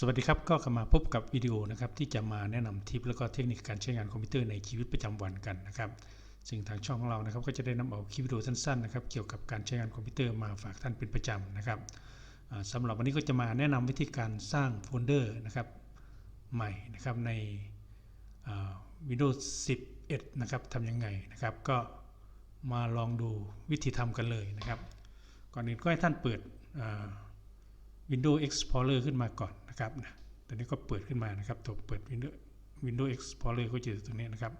สวัสดีครับ ก็กลับมาพบกับวิดีโอนะครับที่จะมาแนะนำทิปแล้วก็เทคนิคการใช้งานคอมพิวเตอร์ในชีวิตประจำวันกันนะครับซึ่งทางช่องของเรานะครับก็จะได้นำเอาคลิปวิดีโอสั้นๆนะครับเกี่ยวกับการใช้งานคอมพิวเตอร์มาฝากท่านเป็นประจำนะครับอ่าสำหรับวันนี้ก็จะมาแนะนำวิธีการสร้างโฟลเดอร์นะครับใหม่นะครับในอ่า Windows 11 นะครับทำยังไงนะครับ ก็มาลองดูวิธีทำกันเลยนะครับ ก่อนอื่นก็ให้ท่านเปิด Windows Explorer ขึ้นมาก่อน นะครับนะตอนนี้ก็เปิดขึ้นมานะครับตัวเปิด Windows Windows Explorer ก็จะอยู่ตรงนี้นะครับ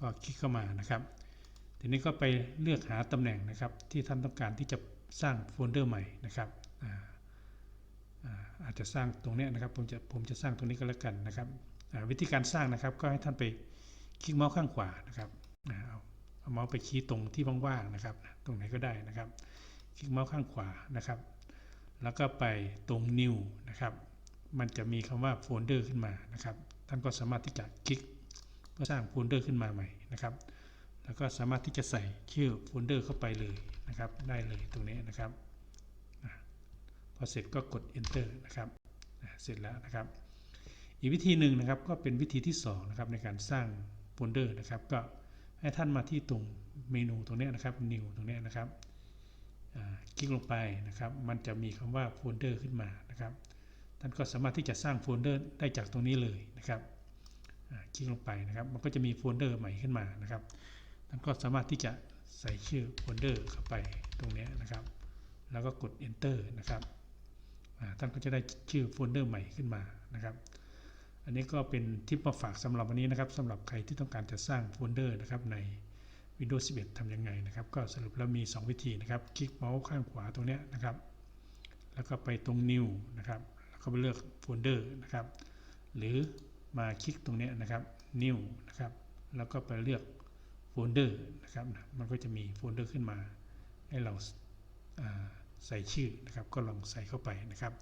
ก็คลิกเข้ามานะครับ ทีนี้ก็ไปเลือกหาตำแหน่งนะครับ ที่ท่านต้องการที่จะสร้างโฟลเดอร์ใหม่นะครับอาอาจจะสร้างตรงนี้นะครับ ผมจะผมจะสร้างตรงนี้ก็แล้วกันนะครับวิธีการสร้างนะครับ ก็ให้ท่านไปคลิกเมาส์ข้างขวานะครับเอาเอาเมาส์ไปชี้ตรงที่ว่างๆนะครับ ตรงไหนก็ได้นะครับ คลิกเมาส์ข้างขวานะครับ แล้วก็ไปตรง new นะครับ มันจะมีคำว่าโฟลเดอร์ขึ้นมานะครับ ท่านก็สามารถที่จะคลิกเพื่อสร้างโฟลเดอร์ขึ้นมาใหม่นะครับ แล้วก็สามารถที่จะใส่ชื่อโฟลเดอร์เข้าไปเลยนะครับ ได้เลยตรงนี้นะครับพอเสร็จก็กด enter นะครับเสร็จแล้วนะครับ อีกวิธีหนึ่งนะครับก็เป็นวิธีที่สองนะครับในการสร้างโฟลเดอร์นะครับ ก็ให้ท่านมาที่ตรงเมนูตรงนี้นะครับ new ตรงนี้นะครับคลิกลงไปนะครับ มันจะมีคำว่าโฟลเดอร์ขึ้นมานะครับ ท่านก็สามารถที่จะสร้างโฟลเดอร์ได้จากตรงนี้เลยนะครับคลิกลงไปนะครับ มันก็จะมีโฟลเดอร์ใหม่ขึ้นมานะครับ ท่านก็สามารถที่จะใส่ชื่อโฟลเดอร์เข้าไปตรงนี้นะครับ แล้วก็กด enter นะครับท่านก็จะได้ชื่อโฟลเดอร์ใหม่ขึ้นมานะครับอันนี้ก็เป็นทิปมาฝากสำหรับวันนี้นะครับสำหรับใครที่ต้องการจะสร้างโฟลเดอร์นะครับใน Windows 11 ทำยังไงนะครับ ก็สรุปแล้วมี 2 วิธีนะครับ คลิกเมาส์ข้างขวาตรงนี้นะครับ แล้วก็ไปตรง New นะครับ แล้วก็ไปเลือกโฟลเดอร์นะครับ หรือมาคลิกตรงนี้นะครับ New นะครับ แล้วก็ไปเลือกโฟลเดอร์นะครับ มันก็จะมีโฟลเดอร์ขึ้นมาให้เราาใส่ชื่อนะครับ ก็ลองใส่เข้าไปนะครับ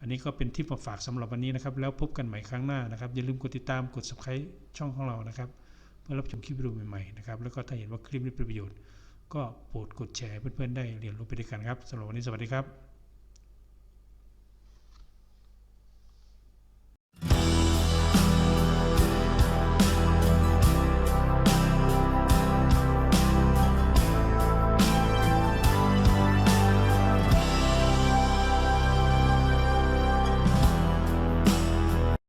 อันนี้ก็เป็นทิปมาฝากสำหรับวันนี้นะครับ แล้วพบกันใหม่ครั้งหน้านะครับ อย่าลืมกดติดตาม กด subscribe ช่องของเรานะครับ เพื่อรับชมคลิปวิดีโอใหม่ๆนะครับ แล้วก็ถ้าเห็นว่าคลิปนี้เป็นประโยชน์ ก็โปรดกดแชร์เพื่อนๆได้เรียนรู้ไปด้วยกันครับสำหรับวันนี้สวัสดีครับ